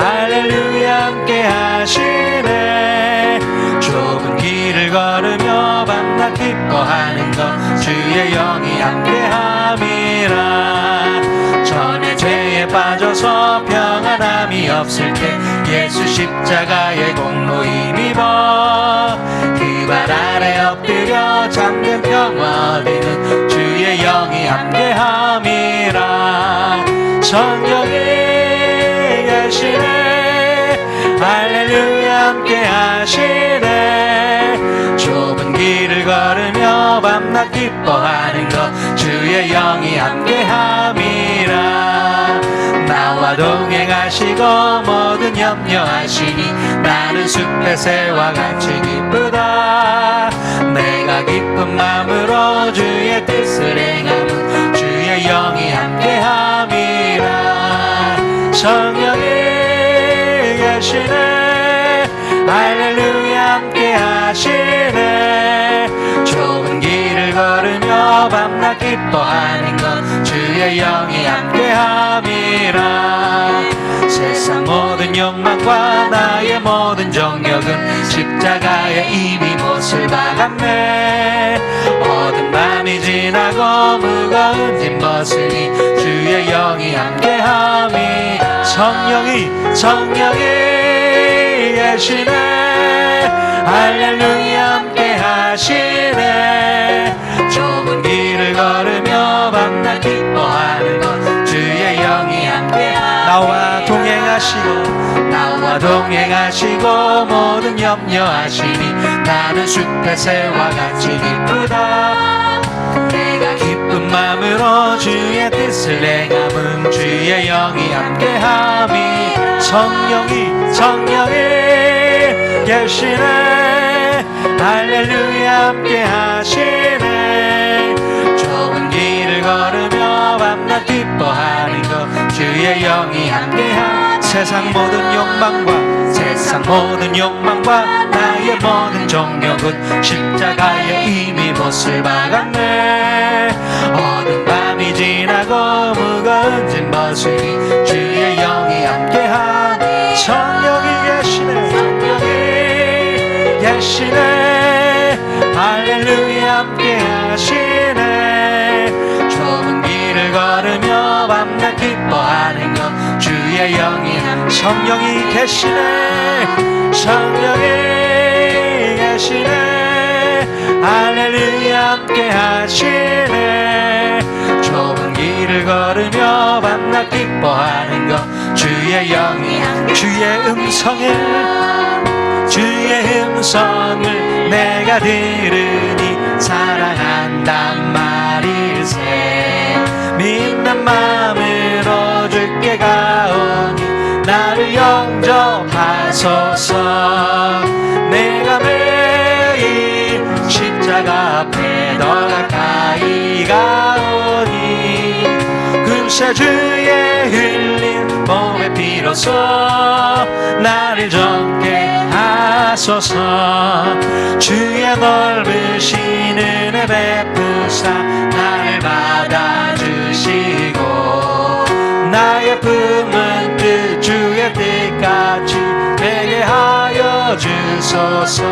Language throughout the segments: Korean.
할렐루야 함께 하시네. 좁은 길을 걸으며 밤낮 기뻐하는 것 주의 영이 함께 함이라. 전에 죄에 빠져서 평안함이 없을 때 예수 십자가의 공로 힘입어 그발 아래 엎드려 잠든 평화 얻는 주의 영이 함께 함이라. 성령이 계시네. 할렐루야 함께 하시네. 좁은 길을 걸으며 밤낮 기뻐하는 것 주의 영이 함께 함이라. 나와 동행하시고 모든 염려하시니 나는 숲의 새와 같이 기쁘다. 내가 기쁜 마음으로 주의 뜻을 행하면 주의 영이 함께 함이라. 성령이 계시네. 할렐루야 함께 하시네. 좁은 길을 걸으며 밤낮 기뻐하는 것 주의 영이 함께 함이라 세상 모든 욕망과 나의 모든 정욕은 십자가에 이미 못을 박았네. 어두운 밤이 지나고 무거운 짐 벗으니 주의 영이 함께함이 성령이 성령이 계시네. 할렐루야 함께 하시네. 좁은 길을 걸으며 밤낮 기뻐하는 것 주의 영이 함께 나와 동행하시고 나와 동행하시고 모든 염려하시니 나는 숲의 새와 같이 기쁘다. 내가 기쁜 마음으로 주의 뜻을 행함은 주의 영이 함께함이 성령이 성령이 계시네. 할렐루야 함께 하시네. 좁은 길을 것 주의 영이 함께함 세상 모든 욕망과 세상 모든 욕망과 나의 모든 정욕은 십자가에 이미 못을 박았네. 어두운 밤이 지나고 무거운 짐 벗으니 주의 영이 함께한 성령이 계시네. 성령이 계시네. 할렐루야 함께 하시네. 좁은 길을 걸으며 것 주의 영이 성령이 계시네. 성령이 계시네. 할렐루야 함께 하시네. 좁은 길을 걸으며 밤낮 기뻐하는 것 주의 영이 주의 음성을 주의 음성을 내가 들으니 사랑한단 말일세. 믿는 마음으로 주께 가오니 나를 영접하소서. 내가 매일 십자가 앞에 더 가까이 가오니 금세 주의 흘린 몸의 피로써 나를 정케 하소서. 주의 넓으신 은혜 베푸 주소서.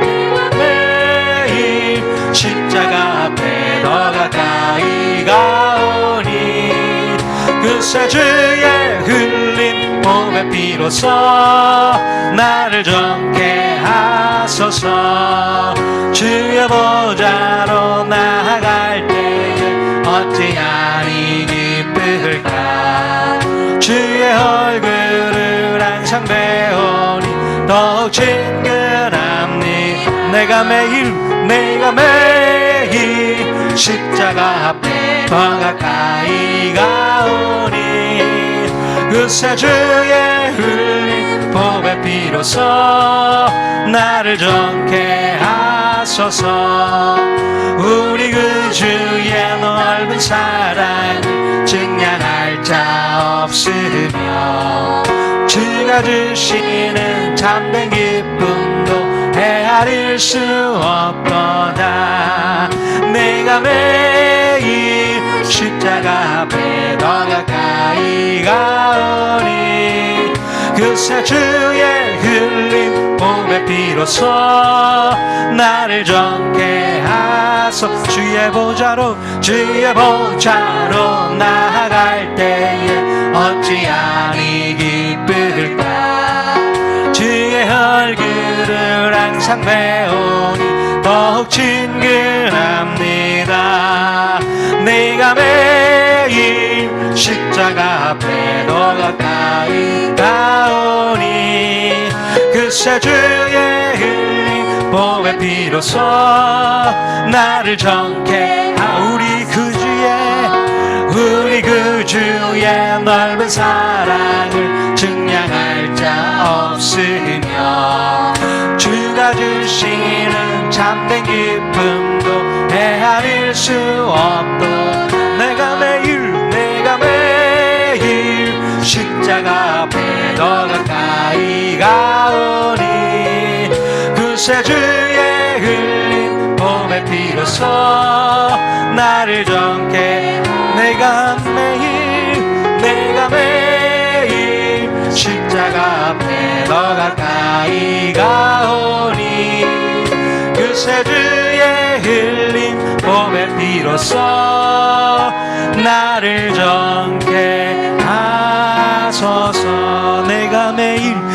내가 매일 십자가 앞에 더 가까이 가오니 그새 주의 흘린 몸의 피로써 나를 정케 하소서. 주의 보좌로 나아갈 때에 어찌하니 기쁠까? 주의 얼굴을 항상 배우니 더욱 친근함니. 내가 매일 내가 매일 십자가 앞에 더 가까이 가오니. 그새 주의 흘린 보배 비로소 나를 정케 하소서 우리 그 주의 넓은 사랑을 증량할 자 없으며 주가 주시는 참된 기쁨도 헤아릴 수 없도다 내가 매일 십자가 앞에 더 가까이 가오니 그새 주의 흘린 몸의 피로써 나를 정케 하소. 주의 보좌로 주의 보좌로 나아갈 때에 어찌하니 기쁠까? 주의 얼굴을 항상 배우니 더욱 친근합니다. 내가 매일 십자가 앞에 더 가까이 가오니 그새 주의 흘린 보배 비로소 나를 정케 하 우리 그 주의 우리 그 주의 넓은 사랑을 증량할 자 없으며 주가 주시는 참된 기쁨도 헤아릴 수 없도 내가 매일 내가 매일 십자가 앞에 더 가까이 가오니 주의 흘린 봄의 피로써 나를 정케 내가 매일 내가 매일 십자가 앞에 더 가까이 가오니 그새 주의 흘린 봄의 피로써 나를 정케 하소서. 내가 매일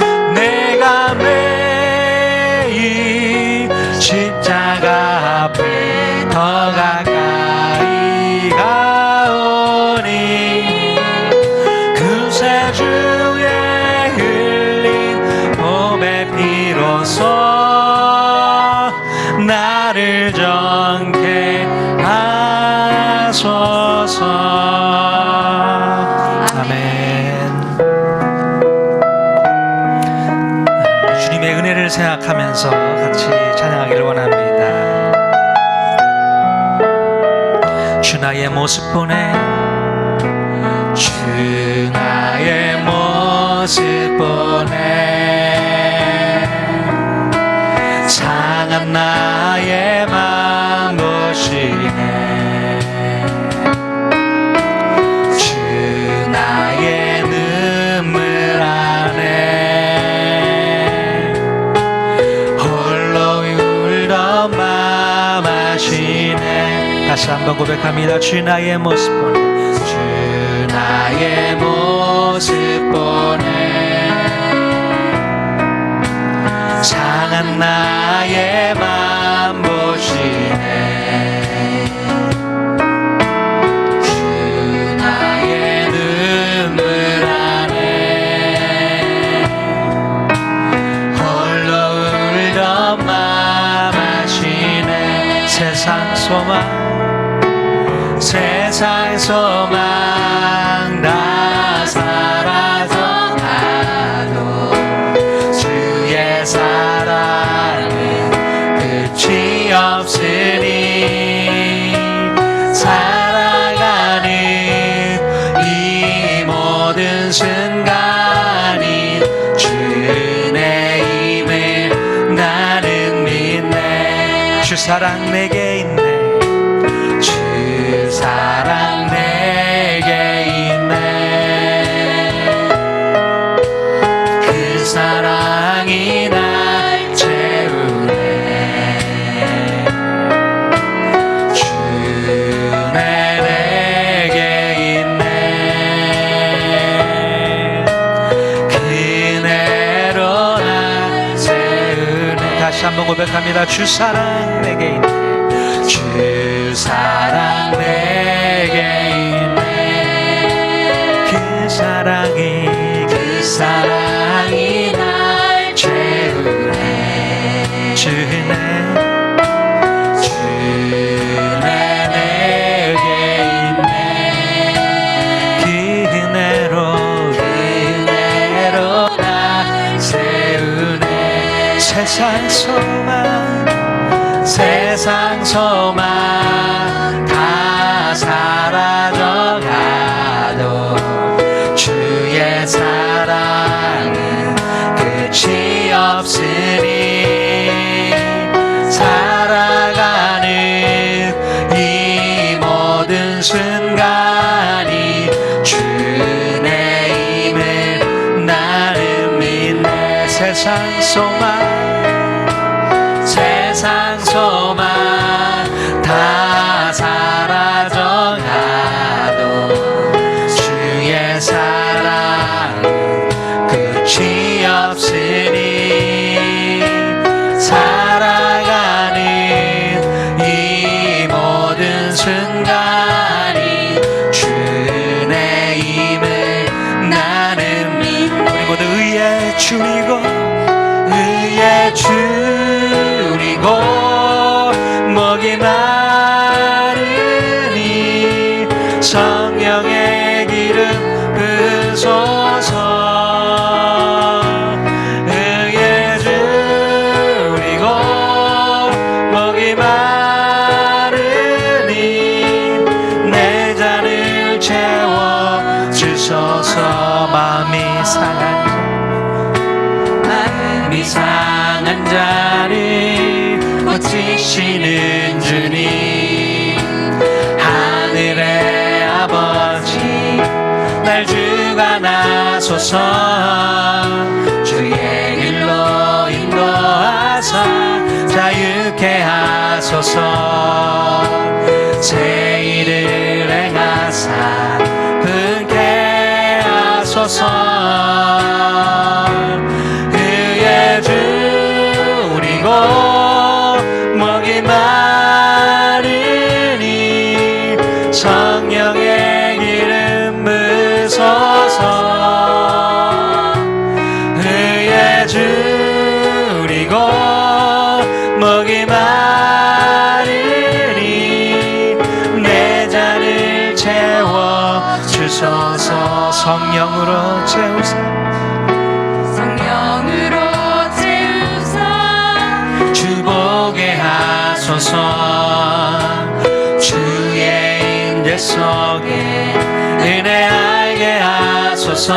은혜를 생각하면서 같이 찬양하기를 원합니다. 주 나의 모습 보내. 주 나의 모습 보내. 상한 나의 맘 보시 다시 한번 고백합니다. 주 나의 모습 보내. 주 나의 모습 보내. 상한 나의 맘 보시네. 주 나의 눈물 안에 홀로 울던 맘 아시네. 세상 소망 세상 소망 다 사라져 가도 주의 사랑은 끝이 없으니 살아가는 이 모든 순간이 주의 힘을 나는 믿네. 주 사랑 내게 다시 한번 고백합니다. 주 사랑 내게 있네. 주 사랑 내게 있네. 그 사랑이 그 사랑이 날 채우네. 주네 세상 소망 세상 소망 다 사라져가도 주의 사랑은 끝이 없으니 세상 의 상한 자를 고치시는 주님. 하늘의 아버지 날 주관하소서. 주의 길로 인도하사 자유케 하소서. 제 일을 행하사 분케 하소서 줄 하소서 주의 임재 속에 은혜 알게 하소서.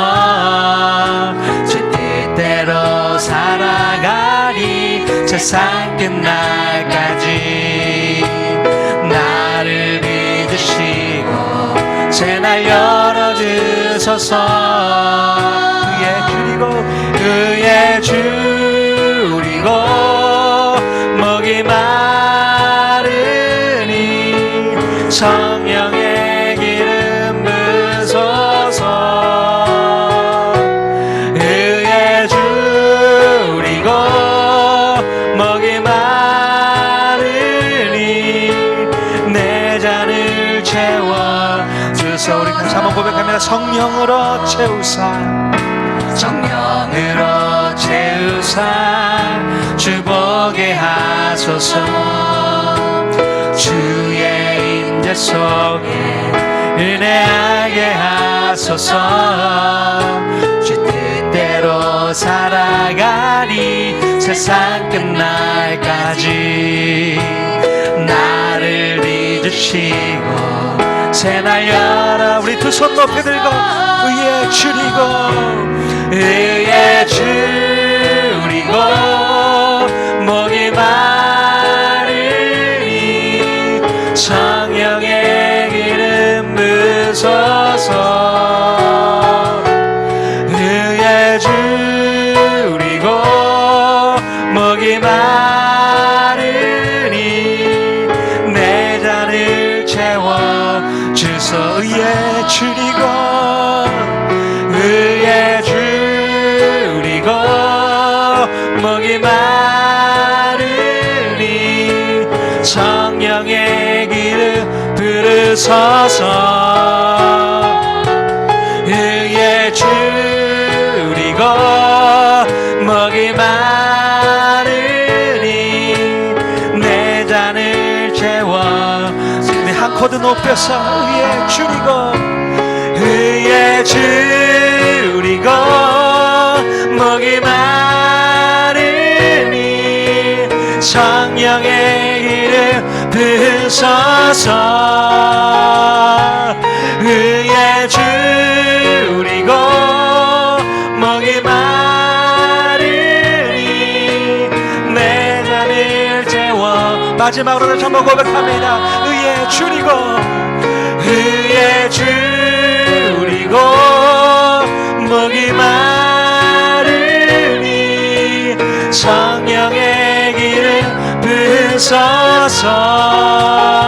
주 뜻대로 살아가리. 세상 끝날까지 나를 믿으시고 새날 열어주소서. 그의 줄이고 그의 줄 성령의 기름 부소서. 그의 줄이고 목이 마르니 내 잔을 채워 주소 우리 다시 한번 고백합니다. 성령으로 채우사. 성령으로 채우사. 주보게 하소서. 주 속에 은혜하게 하소서. 주 뜻대로 살아가리 세상 끝날까지 나를 믿으시고 새날 열어 우리 두 손 높이 들고 의에 줄이고 의에 줄이고 서서 그의 줄이고 먹이 마르니 내 잔을 채워 한 코드 높여서 그의 줄이고. 그의 줄이고 먹이 마르니 성령의 이름 부으소서 의에 줄이고 목이 마르니 내 잔을 채워 마지막으로 다시 한번 고백합니다. 의에 줄이고 의에 줄이고 목이 마르니 성령의 기름 부으